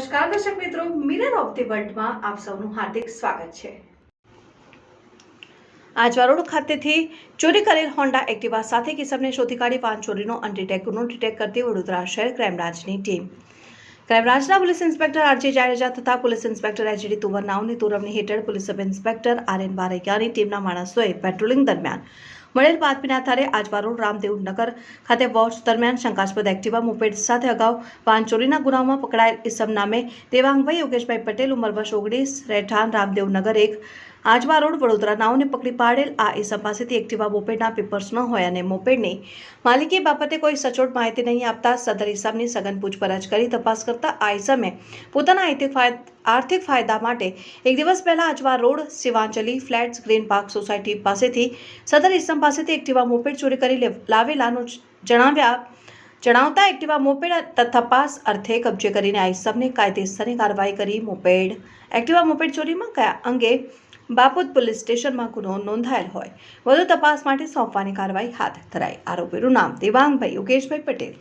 નમસ્કાર, દર્શક મિત્રો. મિરર ઓફ ધી વર્લ્ડમાં આપ સૌનું હાર્દિક સ્વાગત છે. આજ વારોડ ખાતેથી ચોરી કરેલ હોન્ડા એક્ટિવા સાથે કિસમને શોધી કાઢી પાંચ ચોરીનો અનડિટેક ગુનો ડિટેક કરતી વડોદરા શહેર ક્રાઇમબ્રાન્ચની ટીમ ક્રાઇમબ્રાન્ચના પોલીસ ઇન્સ્પેક્ટર આરજે જાડેજા તથા પોલીસ ઇન્સ્પેક્ટર એચડી તુવરનાઓની તોરવણી હેઠળ police sub inspector R N બારૈયાની ટીમના માણસોએ પેટ્રોલિંગ દરમિયાન મળેલ બાતમીના આધારે આજવા રોડ રામદેવ નગર ખાતે વોચ દરમિયાન શંકાસ્પદ એક્ટિવા મોપેડ સાથે અગાઉ વાહન ચોરીના ગુનામાં પકડાયેલ ઇસમ નામે દેવાંગભાઈ યોગેશભાઈ પટેલ ઉંમર વર્ષ ઓગણીસ, રહેઠાણ રામદેવ નગર એક આજવા રોડ વડોદરા નાઓને પકડી પાડેલ. આ ઈસમ પાસેથી એક્ટિવા મોપેડના પેપર્સ ન હોય અને મોપેડની માલિકી બાબતે કોઈ સચોટ માહિતી નહીં આપતા સદર ઇસમની સઘન પૂછપરછ કરી તપાસ કરતા આ ઇસમે પોતાના આર્થિક ફાયદા માટે એક દિવસ પહેલા Ajwa road, Shivanjali flats, green park society પાસેથી સદર ઇસમ પાસેથી એક્ટિવા મોપેડ ચોરી કરી લાવેલાનું જણાવ્યા જણાવતા એક્ટિવા મોપેડ તપાસ અર્થે કબજે કરીને આ ઇસમને કાયદેસરની કાર્યવાહી કરી મોપેડ. એક્ટિવા મોપેડ ચોરીમાં કયા અંગે બાપુત પોલીસ સ્ટેશનમાં ગુનો નોંધાયેલ હોય. વધુ તપાસ માટે સોંપવાની કાર્યવાહી હાથ ધરાઈ. આરોપીનું નામ દેવાંગભાઈ યોગેશભાઈ પટેલ.